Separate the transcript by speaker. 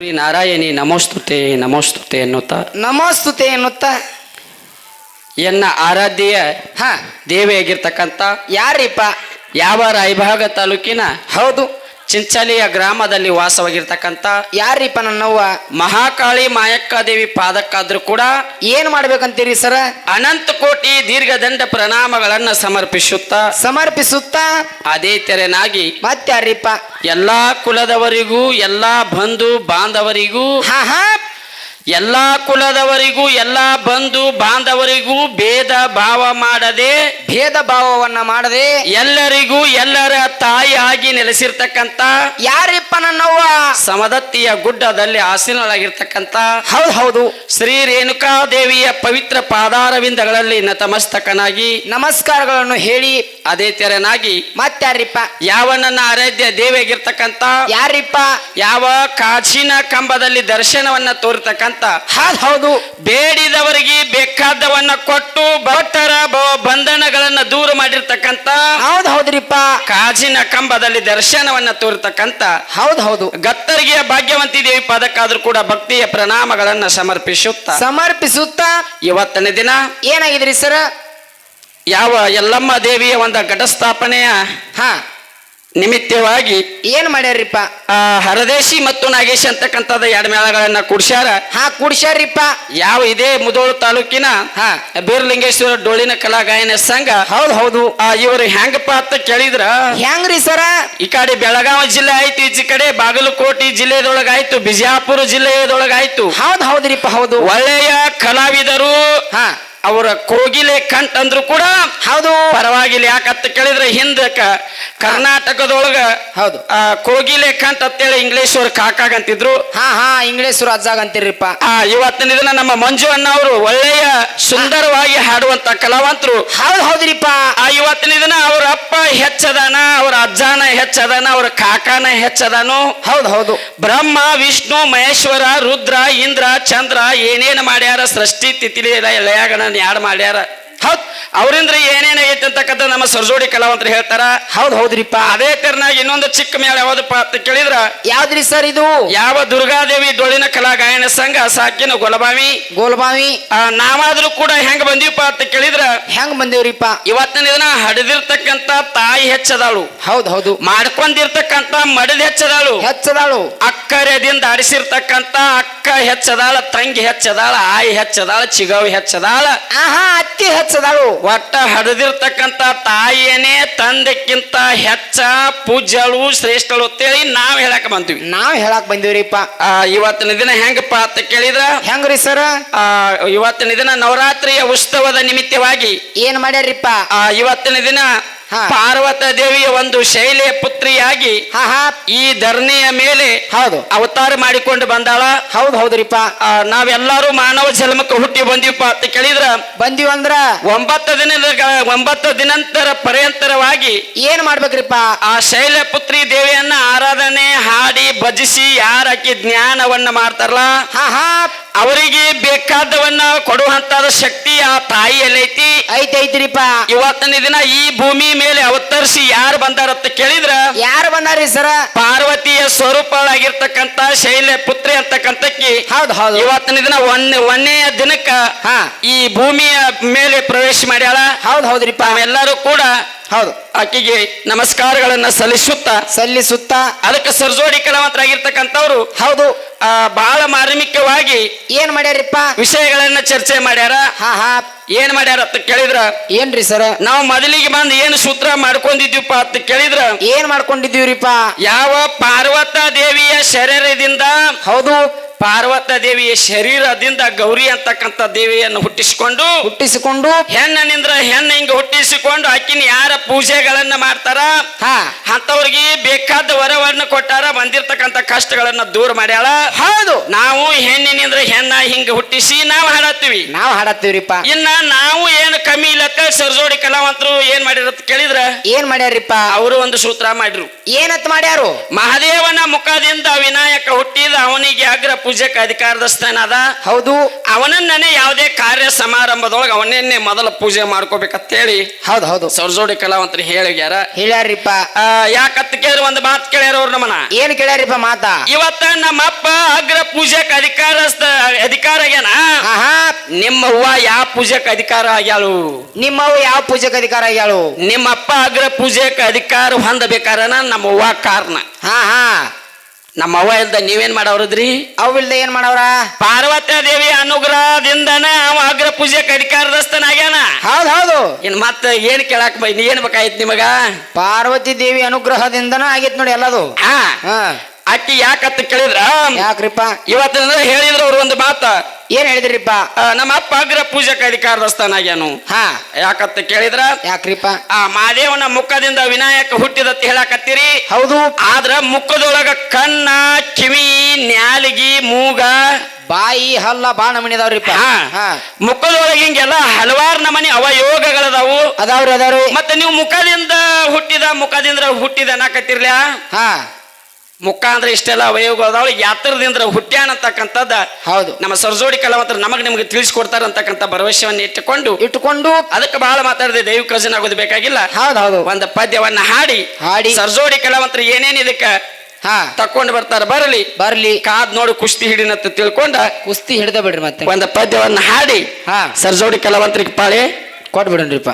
Speaker 1: ಶ್ರೀ ನಾರಾಯಣಿ ನಮೋಸ್ತುತೆ ನಮೋಸ್ತುತೆ ಎನ್ನುತ್ತಾ
Speaker 2: ನಮೋಸ್ತುತೆ ಎನ್ನುತ್ತ
Speaker 1: ಎನ್ನ ಆರಾಧ್ಯೆಯ
Speaker 2: ಹಾ.
Speaker 1: ದೇವಿಯಾಗಿರ್ತಕ್ಕಂಥ
Speaker 2: ಯಾರಿಪ್ಪ?
Speaker 1: ಯಾವ ರಾಯಭಾಗ ತಾಲೂಕಿನ
Speaker 2: ಹೌದು.
Speaker 1: ಚಿಂಚಲಿಯ ಗ್ರಾಮದಲ್ಲಿ ವಾಸವಾಗಿರ್ತಕ್ಕಂಥ
Speaker 2: ಯಾರೀಪ ನನ್ನವ್ವ
Speaker 1: ಮಹಾಕಾಳಿ ಮಾಯಕ್ಕ ದೇವಿ ಪಾದಕ್ಕಾದ್ರೂ ಕೂಡ
Speaker 2: ಏನ್ ಮಾಡ್ಬೇಕಂತೀರಿ ಸರ?
Speaker 1: ಅನಂತ ಕೋಟಿ ದೀರ್ಘದಂಡ ಪ್ರಣಾಮಗಳನ್ನ ಸಮರ್ಪಿಸುತ್ತಾ
Speaker 2: ಸಮರ್ಪಿಸುತ್ತಾ?
Speaker 1: ಅದೇ ತೆರೆನಾಗಿ
Speaker 2: ಮತ್ತಾರೀಪ
Speaker 1: ಎಲ್ಲಾ ಕುಲದವರಿಗೂ ಎಲ್ಲಾ ಬಂಧು ಬಾಂಧವರಿಗೂ ಎಲ್ಲಾ ಕುಲದವರಿಗೂ ಎಲ್ಲ ಬಂಧು ಬಾಂಧವರಿಗೂ ಭೇದ ಭಾವ ಮಾಡದೆ
Speaker 2: ಭೇದ ಭಾವವನ್ನ ಮಾಡದೆ
Speaker 1: ಎಲ್ಲರಿಗೂ ಎಲ್ಲರ ತಾಯಿಯಾಗಿ ನೆಲೆಸಿರ್ತಕ್ಕಂತ
Speaker 2: ಯಾರಿಪ್ಪ ನನ್ನವ್ವ
Speaker 1: ಸಮದತ್ತಿಯ ಗುಡ್ಡದಲ್ಲಿ ಆಸೀನಳಾಗಿರ್ತಕ್ಕಂತ
Speaker 2: ಹೌದು ಹೌದು.
Speaker 1: ಶ್ರೀ ರೇಣುಕಾ ದೇವಿಯ ಪವಿತ್ರ ಪಾದಾರವಿಂದಗಳಲ್ಲಿ ನತಮಸ್ತಕನಾಗಿ
Speaker 2: ನಮಸ್ಕಾರಗಳನ್ನು ಹೇಳಿ
Speaker 1: ಅದೇ ತೆರನಾಗಿ
Speaker 2: ಮತ್ತಾರಿಪ್ಪ?
Speaker 1: ಯಾವ ನನ್ನ ಆರಾಧ್ಯ ದೇವಿಯಾಗಿರ್ತಕ್ಕಂತ
Speaker 2: ಯಾರಿಪ್ಪ?
Speaker 1: ಯಾವ ಕಾಚಿನ ಕಂಬದಲ್ಲಿ ದರ್ಶನವನ್ನ ತೋರ್ತಕ್ಕಂಥ
Speaker 2: ಹೌದು ಹೌದು.
Speaker 1: ಬೇಡಿದವರಿಗೆ ಬೇಕಾದವನ್ನ ಕೊಟ್ಟು ಭಕ್ತರ ಬಂಧನಗಳನ್ನ ದೂರ ಮಾಡಿರ್ತಕ್ಕಂತ.
Speaker 2: ಹೌದು ಹೌದ್ರಿಪ್ಪ.
Speaker 1: ಕಾಜಿನ ಕಂಬದಲ್ಲಿ ದರ್ಶನವನ್ನ ತೋರ್ತಕ್ಕಂತ.
Speaker 2: ಹೌದು ಹೌದು.
Speaker 1: ಗತ್ತರಿಗೆ ಭಾಗ್ಯವಂತಿ ದೇವಿ ಪದಕ್ಕಾದ್ರೂ ಕೂಡ ಭಕ್ತಿಯ ಪ್ರಣಾಮಗಳನ್ನ ಸಮರ್ಪಿಸುತ್ತಾ.
Speaker 2: ಸಮರ್ಪಿಸುತ್ತಾ.
Speaker 1: ಇವತ್ತನೇ ದಿನ.
Speaker 2: ಏನಾಗಿದ್ರಿ ಸರ್?
Speaker 1: ಯಾವ ಯಲ್ಲಮ್ಮ ದೇವಿಯ ಒಂದು ಘಟಸ್ಥಾಪನೆಯ
Speaker 2: ಹಾ.
Speaker 1: ನಿಮಿತ್ತವಾಗಿ
Speaker 2: ಏನ್ ಮಾಡ್ಯಾರಿಪ್ಪ
Speaker 1: ಆ ಹರದೇಶಿ ಮತ್ತು ನಾಗೇಶ್ ಅಂತಕ್ಕಂಥದ್ದು ಎರಡು ಮೇಳಗಳನ್ನ ಕುಡ್ಸ್ಯಾರ.
Speaker 2: ಹಾ ಕುಡ್ಸ್ಯಾರಿಪ್ಪ
Speaker 1: ಯಾವ ಇದೇ ಮುದೋಳು ತಾಲೂಕಿನ
Speaker 2: ಹಾ.
Speaker 1: ಬೀರ್ಲಿಂಗೇಶ್ವರ ಡೋಳಿನ ಕಲಾ ಗಾಯನ ಸಂಘ.
Speaker 2: ಹೌದು ಹೌದು.
Speaker 1: ಆ ಇವರು ಹೆಂಗಪ್ಪ ಅಂತ ಕೇಳಿದ್ರ?
Speaker 2: ಹೆಂಗ್ರಿ ಸರ?
Speaker 1: ಈ ಕಡೆ ಬೆಳಗಾವಿ ಜಿಲ್ಲೆ ಆಯ್ತು ಈಚೆ ಕಡೆ ಬಾಗಲಕೋಟೆ ಜಿಲ್ಲೆದೊಳಗಾಯ್ತು ಬಿಜಾಪುರ ಜಿಲ್ಲೆಯದೊಳಗಾಯ್ತು
Speaker 2: ಹೌದು ಹೌದ್ರಿಪ್ಪ ಹೌದು.
Speaker 1: ಒಳ್ಳೆಯ ಕಲಾವಿದರು
Speaker 2: ಹಾ.
Speaker 1: ಅವರ ಕೋಗಿಲೆ ಕಂಠ ಅಂದ್ರು ಕೂಡ
Speaker 2: ಹೌದು.
Speaker 1: ಪರವಾಗಿಲ್ಲ. ಯಾಕಂತ ಕೇಳಿದ್ರೆ ಹಿಂದಕ್ಕ ಕ- ಕರ್ನಾಟಕದೊಳಗ
Speaker 2: ಹೌದು.
Speaker 1: ಕೋಗಿಲೆ ಕಂತ ಅಂತೇಳಿ ಇಂಗ್ಲೇಶ್ವರ್ ಕಾಕಾಗ ಅಂತಿದ್ರು.
Speaker 2: ಹಾ ಹಾ ಇಂಗ್ಲೇಶ್ವರ ಅಜ್ಜಾಗ ಅಂತೀರಿಪ್ಪ
Speaker 1: ಆ ಇವತ್ತಿನ ದಿನ ನಮ್ಮ ಮಂಜು ಅಣ್ಣ ಅವರು ಒಳ್ಳೆಯ ಸುಂದರವಾಗಿ ಹಾಡುವಂತ ಕಲಾವಂತರು.
Speaker 2: ಹೌದು ಹೌದ್ರಿಪ್ಪ.
Speaker 1: ಆ ಇವತ್ತಿನ ದಿನ ಅವ್ರ ಅಪ್ಪ ಹೆಚ್ಚದಾನ ಅವ್ರ ಅಜ್ಜಾನ ಹೆಚ್ಚದಾನ ಅವ್ರ ಕಾಕಾನ ಹೆಚ್ಚದಾನು.
Speaker 2: ಹೌದು ಹೌದು.
Speaker 1: ಬ್ರಹ್ಮ ವಿಷ್ಣು ಮಹೇಶ್ವರ ರುದ್ರ ಇಂದ್ರ ಚಂದ್ರ ಏನೇನು ಮಾಡ್ಯಾರ ಸೃಷ್ಟಿ ತಿಥಿಲಿ ಲಯಗಳನ್ನ ಯಾಡ್ ಮಾಡ್ಯಾರ. ಹೌದ್. ಅವರಿಂದ ಏನೇನಾಗೈತೆ ಅಂತಕ್ಕಂಥ ನಮ್ಮ ಸರ್ಜೋಡಿ ಕಲಾವಂತರು ಹೇಳ್ತಾರ.
Speaker 2: ಹೌದು ಹೌದ್ರಿಪ್ಪ.
Speaker 1: ಅದೇ ತೆರನಾಗಿ ಇನ್ನೊಂದು ಚಿಕ್ಕ ಮೇಳ ಯಾವ್ದಪ್ಪ ಅಂತ ಕೇಳಿದ್ರ?
Speaker 2: ಯಾವ್ದ್ರಿ ಸರ್ ಇದು?
Speaker 1: ಯಾವ ದುರ್ಗಾದೇವಿ ದೊಳಿನ ಕಲಾ ಗಾಯನ ಸಂಘ ಸಾಕಿನ ಗೋಲಬಾವಿ
Speaker 2: ಗೋಲಬಾವಿ
Speaker 1: ಆ, ನಾವಾದ್ರೂ ಕೂಡ ಹೆಂಗ್ ಬಂದೀವಪ್ಪ ಅಂತ ಕೇಳಿದ್ರ?
Speaker 2: ಹೆಂಗ್ ಬಂದೇವ್ರಿಪ್ಪ?
Speaker 1: ಇವತ್ತಿನ ದಿನ ಹಡಿದಿರ್ತಕ್ಕಂತ ತಾಯಿ ಹೆಚ್ಚದಾಳು.
Speaker 2: ಹೌದು ಹೌದು.
Speaker 1: ಮಾಡ್ಕೊಂಡಿರ್ತಕ್ಕಂತ ಮಡದ ಹೆಚ್ಚದಾಳು.
Speaker 2: ಹೆಚ್ಚದಾಳು.
Speaker 1: ಅಕ್ಕರೆದಿಂದ ಆಡಿಸಿರ್ತಕ್ಕಂಥ ಅಕ್ಕ ಹೆಚ್ಚದಾಳ ತಂಗಿ ಹೆಚ್ಚದಾಳ ಆಯಿ ಹೆಚ್ಚದಾಳ ಚಿಗವಿ ಹೆಚ್ಚದಾಳ.
Speaker 2: ಆಹಾ ಹೆಚ್ಚದಾಳು.
Speaker 1: ಒಟ್ಟ ಹಡದಿರ್ತಕ್ಕಂಥ ತಾಯಿಯನೇ ತಂದೆಕ್ಕಿಂತ ಹೆಚ್ಚ ಪೂಜ್ಯಳು ಶ್ರೇಷ್ಠಳು ಅಂತೇಳಿ ನಾವ್ ಹೇಳಕ್ ಬಂದ್ವಿ.
Speaker 2: ನಾವ್ ಹೇಳಕ್ ಬಂದಿವ್ರಿಪ್ಪ.
Speaker 1: ಇವತ್ತಿನ ದಿನ ಹೆಂಗಪ್ಪ ಅಂತ ಕೇಳಿದ್ರ?
Speaker 2: ಹೆಂಗ್ರಿ ಸರ್?
Speaker 1: ಆ, ಇವತ್ತಿನ ದಿನ ನವರಾತ್ರಿಯ ಉತ್ಸವದ ನಿಮಿತ್ತವಾಗಿ
Speaker 2: ಏನ್ ಮಾಡ್ಯಾರಿಪ್ಪ
Speaker 1: ಆ, ಇವತ್ತಿನ ದಿನ. ಪಾರ್ವತ ದೇವಿಯ ಒಂದು ಶೈಲಿಯ ಪುತ್ರಿಯಾಗಿ ಈ ಧರಣಿಯ ಮೇಲೆ
Speaker 2: ಹೌದು.
Speaker 1: ಅವತಾರ ಮಾಡಿಕೊಂಡು ಬಂದಾಳ.
Speaker 2: ಹೌದು ಹೌದ್ರಿಪ್ಪ
Speaker 1: ನಾವೆಲ್ಲಾರು ಮಾನವ ಜನ್ಮಕ್ಕೆ ಹುಟ್ಟಿ ಬಂದೀವಪ್ಪ ಅಂತ ಕೇಳಿದ್ರ?
Speaker 2: ಬಂದೀವಂದ್ರ
Speaker 1: ಒಂಬತ್ತು ದಿನದ ಒಂಬತ್ತು ದಿನಂತರ ಪರ್ಯಂತರವಾಗಿ
Speaker 2: ಏನ್ ಮಾಡ್ಬೇಕ್ರಿಪ್ಪ?
Speaker 1: ಆ ಶೈಲಪುತ್ರಿ ದೇವಿಯನ್ನ ಆರಾಧನೆ ಹಾಡಿ ಭಜಿಸಿ ಯಾರಕ್ಕೆ ಜ್ಞಾನವನ್ನ ಮಾಡ್ತಾರಲ್ಲ
Speaker 2: ಹಾ ಹಾ.
Speaker 1: ಅವರಿಗೆ ಬೇಕಾದವನ್ನ ಕೊಡುವಂತದ ಶಕ್ತಿ ಆ ತಾಯಿಯಲ್ಲಿ ಐತಿ.
Speaker 2: ಐತೈತ್ರಿಪ
Speaker 1: ಇವತ್ತಿನ ದಿನ ಈ ಭೂಮಿ ಮೇಲೆ ಅವತರಿಸಿ ಯಾರು ಬಂದಾರಂತ ಕೇಳಿದ್ರ?
Speaker 2: ಯಾರು ಬಂದಾರಿ ಸರ?
Speaker 1: ಪಾರ್ವತಿಯ ಸ್ವರೂಪಳಾಗಿರ್ತಕ್ಕಂತ ಶೈಲ ಪುತ್ರಿ ಅಂತಕ್ಕಂತಕ್ಕಿ
Speaker 2: ಹೌದು ಹೌದು.
Speaker 1: ಇವತ್ತಿನ ದಿನ ಒನ್ ಒಂದನೆಯ ದಿನಕ್ಕ ಈ ಭೂಮಿಯ ಮೇಲೆ ಪ್ರವೇಶ ಮಾಡ್ಯಾಳ.
Speaker 2: ಹೌದು ಹೌದ್ರಿಪ್ಪ.
Speaker 1: ನಾವೆಲ್ಲರೂ ಕೂಡ
Speaker 2: ಹೌದು.
Speaker 1: ಆಕೆಗೆ ನಮಸ್ಕಾರಗಳನ್ನ ಸಲ್ಲಿಸುತ್ತಾ
Speaker 2: ಸಲ್ಲಿಸುತ್ತಾ.
Speaker 1: ಅದಕ್ಕೆ ಸರ್ಜೋಡಿ ಕಲಾವಂತರಾಗಿರ್ತಕ್ಕಂಥವ್ರು
Speaker 2: ಹೌದು.
Speaker 1: ಬಹಳ ಮಾರ್ಮಿಕವಾಗಿ
Speaker 2: ಏನ್ ಮಾಡ್ಯಾರಿಪ್ಪ?
Speaker 1: ವಿಷಯಗಳನ್ನ ಚರ್ಚೆ ಮಾಡ್ಯಾರ.
Speaker 2: ಹಾ ಹಾ.
Speaker 1: ಏನ್ ಮಾಡ್ಯಾರ ಅಂತ ಕೇಳಿದ್ರ?
Speaker 2: ಏನ್ರಿ ಸರ?
Speaker 1: ನಾವು ಮೊದಲಿಗೆ ಬಂದು ಏನ್ ಸೂತ್ರ ಮಾಡ್ಕೊಂಡಿದ್ವಿಪ್ಪ ಅಂತ ಕೇಳಿದ್ರ?
Speaker 2: ಏನ್ ಮಾಡ್ಕೊಂಡಿದ್ದೀವ್ರಿಪ್ಪ?
Speaker 1: ಯಾವ ಪಾರ್ವತ ದೇವಿಯ ಶರೀರದಿಂದ
Speaker 2: ಹೌದು.
Speaker 1: ಪಾರ್ವತ ದೇವಿಯ ಶರೀರದಿಂದ ಗೌರಿ ಅಂತಕ್ಕಂಥ ದೇವಿಯನ್ನು ಹುಟ್ಟಿಸಿಕೊಂಡು
Speaker 2: ಹುಟ್ಟಿಸಿಕೊಂಡು
Speaker 1: ಹೆಣ್ಣನಿಂದ್ರ ಹೆಣ್ಣ ಹಿಂಗ ಹುಟ್ಟಿಸಿಕೊಂಡು ಆಕಿನ ಯಾರ ಪೂಜೆಗಳನ್ನ ಮಾಡ್ತಾರ?
Speaker 2: ಹಾ.
Speaker 1: ಅಂತವ್ರಿಗೆ ಬೇಕಾದ ವರವನ್ನು ಕೊಟ್ಟಾರ ಬಂದಿರ್ತಕ್ಕಂಥ ಕಷ್ಟಗಳನ್ನ ದೂರ ಮಾಡ್ಯಾಳ.
Speaker 2: ಹೌದು.
Speaker 1: ನಾವು ಹೆಣ್ಣಿನಿಂದ್ರ ಹೆಣ್ಣ ಹಿಂಗ ಹುಟ್ಟಿಸಿ ನಾವು ಹಾಡತ್ತೀವಿ.
Speaker 2: ನಾವ್ ಹಾಡತ್ತೀವ್ರಿಪ್ಪ.
Speaker 1: ಇನ್ನ ನಾವು ಏನ್ ಕಮ್ಮಿ ಇಲ್ಲಕ್ಕ ಸರ್ಜೋಡಿ ಕಲಾವಂತರು ಏನ್ ಮಾಡ್ಯಾರ ಕೇಳಿದ್ರ?
Speaker 2: ಏನ್ ಮಾಡ್ಯಾರಿಪ್ಪ
Speaker 1: ಅವರು ಒಂದು ಸೂತ್ರ ಮಾಡಿರು.
Speaker 2: ಏನತ್ ಮಾಡ್ಯಾರು?
Speaker 1: ಮಹಾದೇವನ ಮುಖದಿಂದ ವಿನಾಯಕ ಹುಟ್ಟಿದ ಅವನಿಗೆ ಅಗ್ರ ಅಧಿಕಾರದ ಸ್ಥಾನ ಅದ
Speaker 2: ಹೌದು
Speaker 1: ಅವನನ್ನೇ ಯಾವುದೇ ಕಾರ್ಯ ಸಮಾರಂಭದೊಳಗೆ ಅವನನ್ನೇ ಮೊದಲ ಪೂಜೆ ಮಾಡ್ಕೋಬೇಕಂತೇಳಿ
Speaker 2: ಹೌದು ಹೌದು.
Speaker 1: ಸರ್ಜೋಡಿ ಕಲಾವಂತರು ಹೇಳ್ಯಾರ
Speaker 2: ಹೇಳ್ಯಾರಿಪ್ಪ
Speaker 1: ಆ, ಯಾಕಂತ ಕೇಳಿದ್ರೆ ಒಂದು ಮಾತು ಕೇಳ್ಯಾರ ಅವ್ರು ನಮ್ಮನ
Speaker 2: ಏನ್ ಕೇಳ್ಯಾರಿಪ್ಪ ಮಾತಾ?
Speaker 1: ಇವತ್ತ ನಮ್ಮಪ್ಪ ಅಗ್ರ ಪೂಜೆಕ್ ಅಧಿಕಾರ ಅಧಿಕಾರ ಆಗ್ಯಾನ?
Speaker 2: ಆಹಾ.
Speaker 1: ನಿಮ್ಮ ಅವ್ವ ಯಾವ ಪೂಜೆಕ್ ಅಧಿಕಾರ ಆಗ್ಯಾಳು?
Speaker 2: ನಿಮ್ಮವು ಯಾವ ಪೂಜೆಗೆ ಅಧಿಕಾರ ಆಗ್ಯಾಳು?
Speaker 1: ನಿಮ್ಮ ಅಪ್ಪ ಅಗ್ರ ಪೂಜೆಕ್ ಅಧಿಕಾರ ಹೊಂದಬೇಕಾರ ನಮ್ಮ ಅವ್ವ ಕಾರಣ.
Speaker 2: ಹಾ ಹಾ
Speaker 1: ನಮ್ಮ ಅವ್ವ ಇಲ್ದ ನೀವೇನ್ ಮಾಡವ್ರದ್ರಿ?
Speaker 2: ಅವಿಲ್ದ ಏನ್ ಮಾಡವ್ರ?
Speaker 1: ಪಾರ್ವತಿ ದೇವಿ ಅನುಗ್ರಹದಿಂದನ ಅವ ಅಗ್ರ ಪೂಜೆಕ್ ಅಧಿಕಾರದಸ್ಥನಾಗ್ಯಾನ
Speaker 2: ಹೌದ್ ಹೌದು.
Speaker 1: ಇನ್ ಮತ್ತ ಏನ್ ಕೇಳಾಕ್ ಬೈ ಏನ್ ಬೇಕಾಯ್ತು ನಿಮಗ?
Speaker 2: ಪಾರ್ವತಿ ದೇವಿ ಅನುಗ್ರಹದಿಂದನ ಆಗೈತ್ ನೋಡಿ ಎಲ್ಲದು.
Speaker 1: ಹಾ.
Speaker 2: ಹಾ.
Speaker 1: ಅಕ್ಕಿ ಯಾಕತ್ತ ಕೇಳಿದ್ರ?
Speaker 2: ಯಾಕ್ರಿಪ್ಪ?
Speaker 1: ಇವತ್ತಿನ ಹೇಳಿದ್ರು ಅವ್ರು ಒಂದು ಮಾತ.
Speaker 2: ಏನ್ ಹೇಳಿದ್ರಿಪ್ಪ?
Speaker 1: ನಮ್ಮ ಅಪ್ಪ ಅಗ್ರ ಸ್ಥಾನ ಅಧಿಕಾರದಸ್ಥನಾಗ್ಯಾನು
Speaker 2: ಹಾ.
Speaker 1: ಯಾಕತ್ತ ಕೇಳಿದ್ರ?
Speaker 2: ಯಾಕ್ರಿಪ್ಪ?
Speaker 1: ಆ ಮಾದೇವನ ಮುಖದಿಂದ ವಿನಾಯಕ ಹುಟ್ಟಿದತ್ತ ಹೇಳಾಕತ್ತೀರಿ.
Speaker 2: ಹೌದು.
Speaker 1: ಆದ್ರ ಮುಖದೊಳಗ ಕಣ್ಣ ಕಿವಿ ನ್ಯಾಲಿಗಿ ಮೂಗ.
Speaker 2: ಬಾಯಿ ಹಲ್ಲ ಬಾಣ ಮಣಿದವ್ರಿಪ್ಪ
Speaker 1: ಮುಖದೊಳಗ ಹಿಂಗೆಲ್ಲ ಹಲವಾರು ನಮನಿ ಅವಯೋಗಗಳದಾವು.
Speaker 2: ಅದಾವ್ರಿ ಅದಾವ್ರಿ
Speaker 1: ಮತ್ತೆ ನೀವು ಮುಖದಿಂದ ಹುಟ್ಟಿದ ಮುಖದಿಂದ ಹುಟ್ಟಿದ ಅನ್ನಕತ್ತಿರ್ಲ
Speaker 2: ಹಾ.
Speaker 1: ಮುಖ ಅಂದ್ರೆ ಇಷ್ಟೆಲ್ಲ ಅವಯೋಗ ಅದಾವ ಯಾತ್ರದಿಂದ ಹುಟ್ಟ್ಯಾನ ಅಂತಕ್ಕಂಥದ್ದ
Speaker 2: ಹೌದು.
Speaker 1: ನಮ್ಮ ಸರ್ಜೋಡಿ ಕಲಾವಂತರು ನಮಗೆ ನಿಮಗೆ ತಿಳಿಸ್ಕೊಡ್ತಾರ ಅಂತಕ್ಕಂಥ ಭರವಸೆಯನ್ನು ಇಟ್ಟುಕೊಂಡು
Speaker 2: ಇಟ್ಟುಕೊಂಡು
Speaker 1: ಅದಕ್ಕೆ ಬಹಳ ಮಾತಾಡಿದೆ ದೈವಿಕ ರಚನೆ ಆಗೋದು ಬೇಕಾಗಿಲ್ಲ.
Speaker 2: ಹೌದು ಹೌದು.
Speaker 1: ಒಂದು ಪದ್ಯವನ್ನ ಹಾಡಿ
Speaker 2: ಹಾಡಿ.
Speaker 1: ಸರ್ಜೋಡಿ ಕಲಾವಂತರು ಏನೇನು ಇದಕ್ಕೆ
Speaker 2: ಹಾ.
Speaker 1: ತಕೊಂಡು ಬರ್ತಾರ ಬರಲಿ.
Speaker 2: ಬರ್ಲಿ.
Speaker 1: ಕಾದ್ ನೋಡಿ ಕುಸ್ತಿ ಹಿಡಿನಂತ ತಿಳ್ಕೊಂಡ
Speaker 2: ಕುಸ್ತಿ ಹಿಡ್ದ ಬಿಡ್ರಿ ಮತ್ತೆ.
Speaker 1: ಒಂದು ಪದ್ಯವನ್ನ ಹಾಡಿ
Speaker 2: ಹಾ.
Speaker 1: ಸರ್ಜೋಡಿ ಕಲಾವಂತರಿಗೆ ಪಾಳೆ
Speaker 2: ಕೊಟ್ಬಿಡನ್ರಿಪ್ಪ